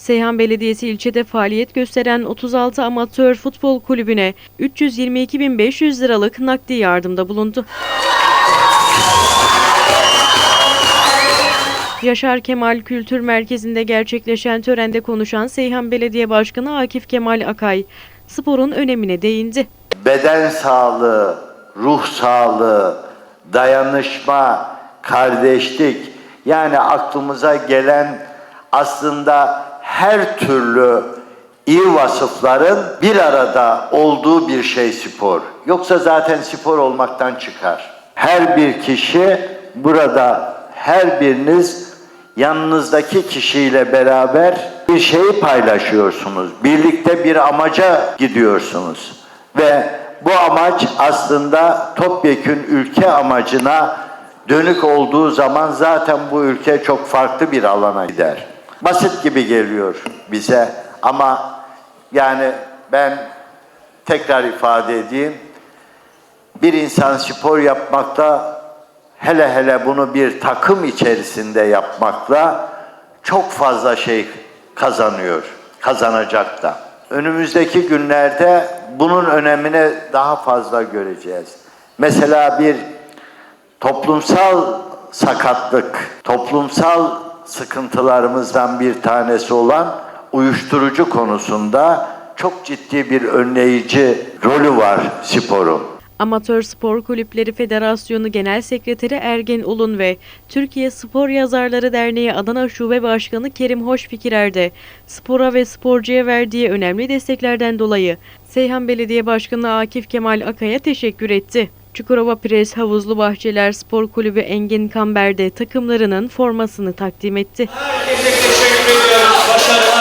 Seyhan Belediyesi ilçede faaliyet gösteren 36 amatör futbol kulübüne 322.500 liralık nakdi yardımda bulundu. Yaşar Kemal Kültür Merkezi'nde gerçekleşen törende konuşan Seyhan Belediye Başkanı Akif Kemal Akay, sporun önemine değindi. beden sağlığı, ruh sağlığı, dayanışma, kardeşlik yani aklımıza gelen aslında her türlü iyi vasıfların bir arada olduğu bir şey spor. Yoksa zaten spor olmaktan çıkar. Her bir kişi burada her biriniz yanınızdaki kişiyle beraber bir şeyi paylaşıyorsunuz. Birlikte bir amaca gidiyorsunuz. Ve bu amaç aslında topyekün ülke amacına dönük olduğu zaman zaten bu ülke çok farklı bir alana gider. Basit gibi geliyor bize ama yani ben tekrar ifade edeyim. Bir insan spor yapmakta hele hele bunu bir takım içerisinde yapmakla çok fazla şey kazanıyor, kazanacak da. Önümüzdeki günlerde bunun önemini daha fazla göreceğiz. Mesela bir toplumsal sakatlık, toplumsal sıkıntılarımızdan bir tanesi olan uyuşturucu konusunda çok ciddi bir önleyici rolü var sporun. Amatör Spor Kulüpleri Federasyonu Genel Sekreteri Ergen Ulun ve Türkiye Spor Yazarları Derneği Adana Şube Başkanı Kerim Hoşfikirer de spora ve sporcuya verdiği önemli desteklerden dolayı Seyhan Belediye Başkanı Akif Kemal Akay'a teşekkür etti. Çukurova Pres Havuzlu Bahçeler Spor Kulübü Engin Kamber'de takımlarının formasını takdim etti. Herkese teşekkür ediyoruz. Başarılar.